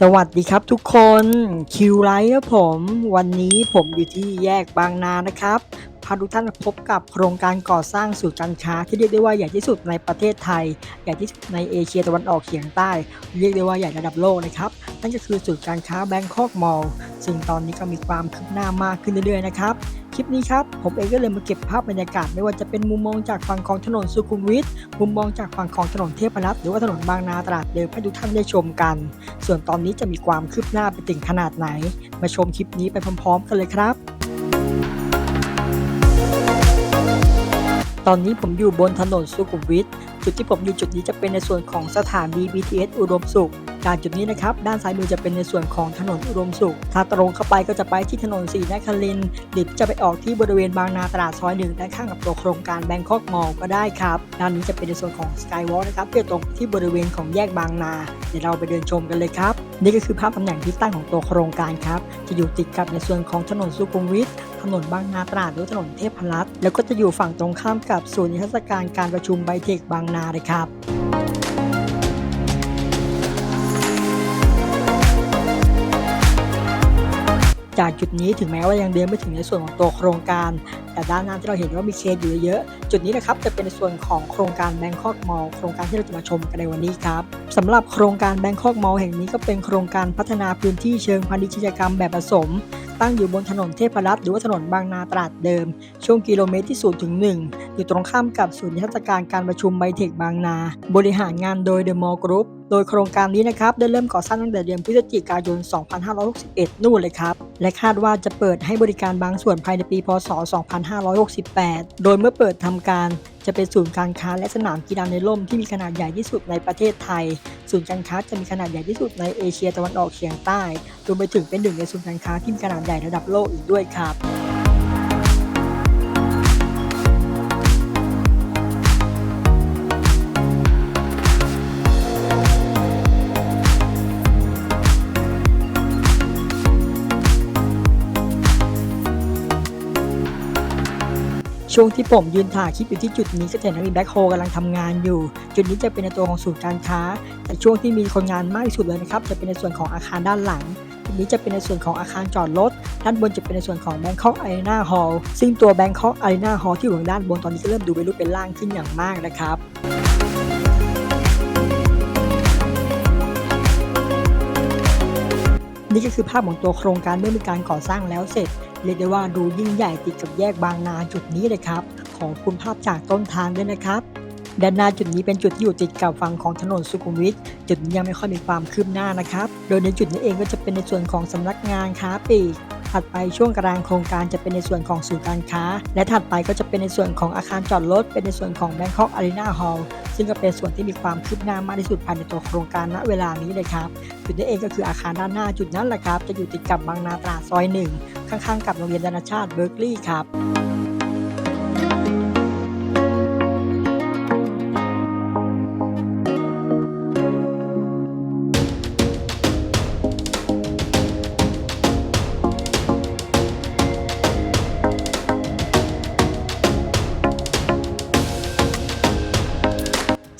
สวัสดีครับทุกคนคิวไลท์ครับผม วันนี้ผมอยู่ที่แยกบางนานะครับพาทุกท่านมาพบกับโครงการก่อสร้างศูนย์การค้าที่เรียกได้ว่าใหญ่ที่สุดในประเทศไทย ใหญ่ที่สุดในเอเชียตะวันออกเฉียงใต้ เรียกได้ว่าใหญ่ระดับโลกนะครับ นั่นก็คือศูนย์การค้าแบงคอกมอลล์ซึ่งตอนนี้ก็มีความคืบหน้ามากขึ้นเรื่อยๆนะครับ คลิปนี้ครับ ผมเองก็เลยมาเก็บภาพบรรยากาศ ไม่ว่าจะเป็นมุมมองจากฝั่งของถนนสุขุมวิทมุมมองจากฝั่งของถนนเทพรัตน์หรือว่าถนนบางนาตราดเดิมให้ทุกท่านได้ชมกัน ส่วนตอนนี้จะมีความคืบหน้าไปถึงขนาดไหน มาชมคลิปนี้ไปพร้อม ๆ กันเลยครับตอนนี้ผมอยู่บนถนนสุขุมวิท จุดที่ผมอยู่จุดนี้จะเป็นในส่วนของสถานี BTS อุดมสุข จากจุดนี้นะครับ ด้านซ้ายมือจะเป็นในส่วนของถนนอุดมสุข ถ้าตรงเข้าไปก็จะไปที่ถนนสีนครินหรือจะไปออกที่บริเวณบางนาตลาดซอยหนึ่งด้านข้างกับตัวโครงการแบงคอกมอลก็ได้ครับด้านนี้จะเป็นในส่วนของสกายวอล์นะครับที่ตรงที่บริเวณของแยกบางนา เดี๋ยวเราไปเดินชมกันเลยครับ นี่ก็คือภาพตำแหน่งที่ตั้งของตัวโครงการครับจะอยู่ติดกับในส่วนของถนนสุขุมวิทถนนบางนาตราดหรือถนนเทพรัตน์แล้วก็จะอยู่ฝั่งตรงข้ามกับศูนย์นิทรรศการการประชุมไบเทคบางนาเลยครับ จากจุดนี้ถึงแม้ว่ายังเดินไม่ถึงในส่วนของตัวโครงการ แต่ด้านหน้าที่เราเห็นว่ามีเคสอยู่เยอะ จุดนี้นะครับจะเป็นในส่วนของโครงการ Bangkok Mall โครงการที่เราจะมาชมกันในวันนี้ครับสำหรับโครงการ Bangkok Mall แห่งนี้ก็เป็นโครงการพัฒนาพื้นที่เชิงพาณิชยกรรมแบบผสม ตั้งอยู่บนถนนเทพรัตน์หรือว่าถนนบางนาตราดเดิม ช่วงกิโลเมตรที่0ถึง1อยู่ตรงข้ามกับศูนย์นิทรรศการการประชุมไบเทคบางนา บริหารงานโดย The Mall Group โดยโครงการนี้นะครับได้เริ่มก่อสร้างตั้งแต่เดือนพฤศจิกายน 2561 นู่นเลยครับ และคาดว่าจะเปิดให้บริการบางส่วนภายในปี พศ 2568 โดยเมื่อเปิดทำการจะเป็นศูนย์การค้าและสนามกีฬาในร่มที่มีขนาดใหญ่ที่สุดในประเทศไทย ศูนย์การค้าจะมีขนาดใหญ่ที่สุดในเอเชียตะวันออกเฉียงใต้ รวมไปถึงเป็นหนึ่งในศูนย์การค้าที่มีขนาดใหญ่ระดับโลกอีกด้วยครับ ช่วงที่ผมยืนถ่ายคลิปอยู่ที่จุดนี้ก็เห็นว่ามีแบ็คโฮกำลังทำงานอยู่ จุดนี้จะเป็นในตัวของศูนย์การค้า แต่ช่วงที่มีคนงานมากที่สุดเลยนะครับ จะเป็นในส่วนของอาคารด้านหลังจุดนี้จะเป็นในส่วนของอาคารจอดรถด้านบนจะเป็นในส่วนของ Bangkok Arena Hall ซึ่งตัว Bangkok Arena Hall ที่อยู่ทางด้านบนตอนนี้ก็เริ่มดูเป็นรูปเป็นร่างขึ้นอย่างมากนะครับ นี่ก็คือภาพของตัวโครงการเมื่อมีการก่อสร้างแล้วเสร็จ เรียกได้ว่าดูยิ่งใหญ่ติดกับแยกบางนาจุดนี้เลยครับ ขอบคุณภาพจากต้นทางด้วยนะครับด้านหน้าจุดนี้เป็นจุดที่อยู่ติดกับฝั่งของถนนสุขุมวิทจุดนี้ยังไม่ค่อยมีความคืบหน้านะครับ โดยในจุดนี้เองก็จะเป็นในส่วนของสำนักงานค้าปลีกถัดไปช่วงกลางโครงการจะเป็นในส่วนของศูนย์การค้า และถัดไปก็จะเป็นในส่วนของอาคารจอดรถเป็นในส่วนของ Bangkok Arena Hall ซึ่งก็เป็นส่วนที่มีความคืบหน้ามากที่สุดภายในตัวโครงการณเวลานี้เลยครับจุดนี้เองก็คืออาคารด้านหน้าจุดนั้นแหละครับ จะอยู่ติดกับบางนาตราซอยหนึ่งข้างๆ กับโรงเรียนนานาชาติเบอร์กลีย์ครับ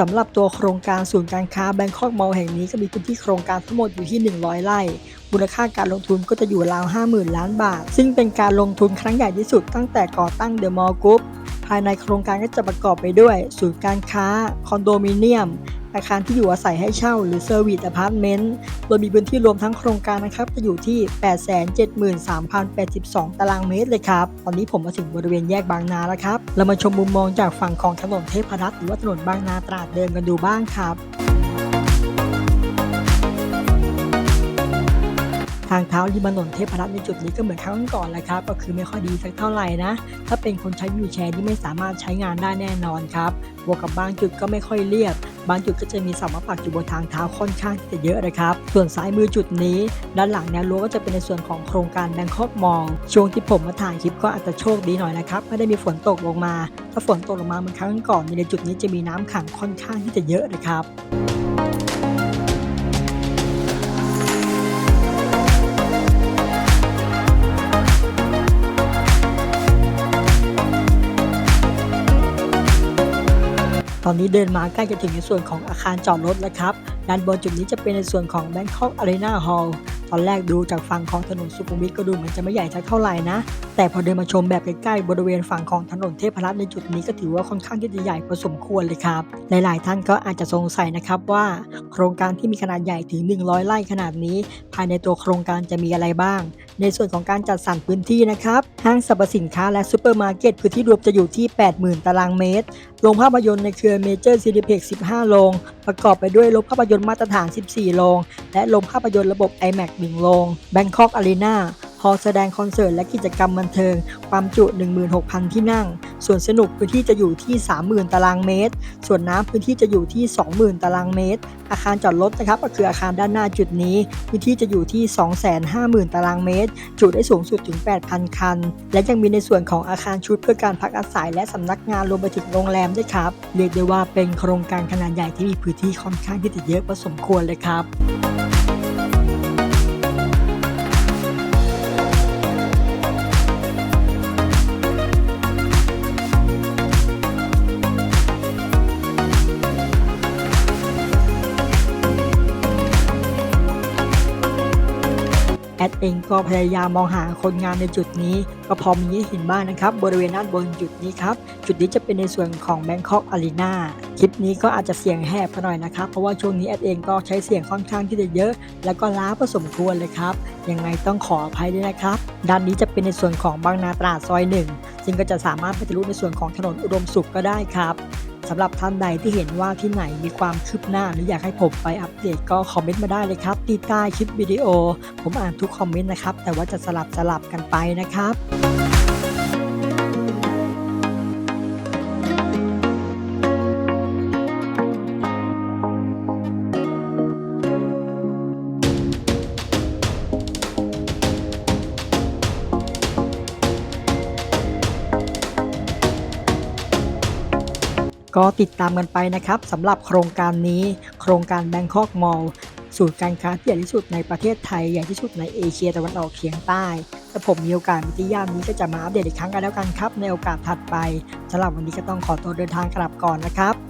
สำหรับตัวโครงการศูนย์การค้าแบงคอกมอลแห่งนี้ก็มีพื้นที่โครงการทั้งหมดอยู่ที่ 100 ไร่ มูลค่าการลงทุนก็จะอยู่ราว 50,000 ล้านบาท ซึ่งเป็นการลงทุนครั้งใหญ่ที่สุดตั้งแต่ก่อตั้งเดอะมอลล์กรุ๊ปภายในโครงการก็จะประกอบไปด้วย ศูนย์การค้า คอนโดมิเนียม อาคารที่อยู่อาศัยให้เช่า หรือเซอร์วิสอพาร์ตเมนต์โดยมีพื้นที่รวมทั้งโครงการนะครับ จะอยู่ที่ 873,082 ตารางเมตรเลยครับ ตอนนี้ผมมาถึงบริเวณแยกบางนาแล้วครับ เรามาชมมุมมองจากฝั่งของถนนเทพรัตน์หรือว่าถนนบางนาตราดเดิมกันดูบ้างครับทางเท้าริมถนนเทพรัตน์ในจุดนี้ก็เหมือนครั้งก่อนแหละครับ ก็คือไม่ค่อยดีสักเท่าไหร่นะ ถ้าเป็นคนใช้วิวแชร์ที่ไม่สามารถใช้งานได้แน่นอนครับบวกกับบางจุดก็ไม่ค่อยเรียบ บางจุดก็จะมีเสามาปักอยู่บนทางเท้าค่อนข้างที่จะเยอะนะครับ ส่วนซ้ายมือจุดนี้ ด้านหลังแนวรั้วก็จะเป็นในส่วนของโครงการแบงคอกมองช่วงที่ผมมาถ่ายคลิปก็อาจจะโชคดีหน่อยนะครับไม่ได้มีฝนตกลงมา ถ้าฝนตกลงมาเหมือนครั้งก่อนในจุดนี้จะมีน้ำขังค่อนข้างที่จะเยอะนะครับ อนนี้เดินมาใกล้จะถึงในส่วนของอาคารจอดรถแล้วครับ ด้านบนจุดนี้จะเป็นในส่วนของ Bangkok Arena Hall ตอนแรกดูจากฝั่งของถนนสุขุมวิทก็ดูเหมือนจะไม่ใหญ่สักเท่าไหร่นะ แต่พอเดินมาชมแบบใกล้ๆบริเวณฝั่งของถนนเทพรัตน์ในจุดนี้ก็ถือว่าค่อนข้างที่จะใหญ่พอสมควรเลยครับ หลายๆ ท่านก็อาจจะสงสัยนะครับว่า โครงการที่มีขนาดใหญ่ถึง 100 ไร่ขนาดนี้ ภายในตัวโครงการจะมีอะไรบ้าง ในส่วนของการจัดสรรพื้นที่นะครับห้างสรรพสินค้าและซูเปอร์มาร์เก็ตพื้นที่รวมจะอยู่ที่ 80,000 ตารางเมตรโรงภาพยนตร์ในเครือเมเจอร์ซีดีเพก15 โรงประกอบไปด้วยโรงภาพยนตร์มาตรฐาน 14 โรงและโรงภาพยนตร์ระบบ IMAX 1โรง Bangkok Arena ฮอลแสดงคอนเสิร์ตและกิจกรรมบันเทิง ความจุ 16,000 ที่นั่ง ส่วนสนุกพื้นที่จะอยู่ที่ 30,000 ตารางเมตร ส่วนน้ำพื้นที่จะอยู่ที่ 20,000 ตารางเมตร อาคารจอดรถนะครับก็คืออาคารด้านหน้าจุดนี้ พื้นที่จะอยู่ที่ 250,000 ตารางเมตร จุได้สูงสุดถึง 8,000 คัน และยังมีในส่วนของอาคารชุดเพื่อการพักอาศัยและสำนักงานรวมไปถึงโรงแรมด้วยครับ เรียกได้ว่าเป็นโครงการขนาดใหญ่ที่มีพื้นที่ค่อนข้างที่จะเยอะพอสมควรเลยครับ เองก็พยายามมองหาคนงานในจุดนี้ ก็พอมีให้เห็นบ้างนะครับ บริเวณด้านบนจุดนี้ครับ จุดนี้จะเป็นในส่วนของ Bangkok Arena คลิปนี้ก็อาจจะเสียงแหบไปหน่อยนะครับ เพราะว่าช่วงนี้แอดเองก็ใช้เสียงค่อนข้างที่จะเยอะ แล้วก็ล้าพอสมควรเลยครับ ยังไงต้องขออภัยด้วยนะครับ ด้านนี้จะเป็นในส่วนของบางนาตราดซอยหนึ่งซึ่งก็จะสามารถไปทะลุในส่วนของถนนอุดมสุขก็ได้ครับ สำหรับท่านใดที่เห็นว่าที่ไหนมีความคืบหน้าหรืออยากให้ผมไปอัปเดตก็คอมเมนต์มาได้เลยครับที่ใต้คลิปวิดีโอ ผมอ่านทุกคอมเมนต์นะครับ แต่ว่าจะสลับสลับกันไปนะครับ ก็ติดตามกันไปนะครับสำหรับโครงการนี้ โครงการ Bangkok Mall ศูนย์การค้าที่ใหญ่ที่สุดในประเทศไทยใหญ่ที่สุดในเอเชียตะวันออกเฉียงใต้ถ้าผมมีโอกาสมาที่ย่านนี้ก็จะมาอัปเดตอีกครั้งกันแล้วกันครับ ในโอกาสถัดไปสำหรับวันนี้ก็ต้องขอตัวเดินทางกลับก่อนนะครับ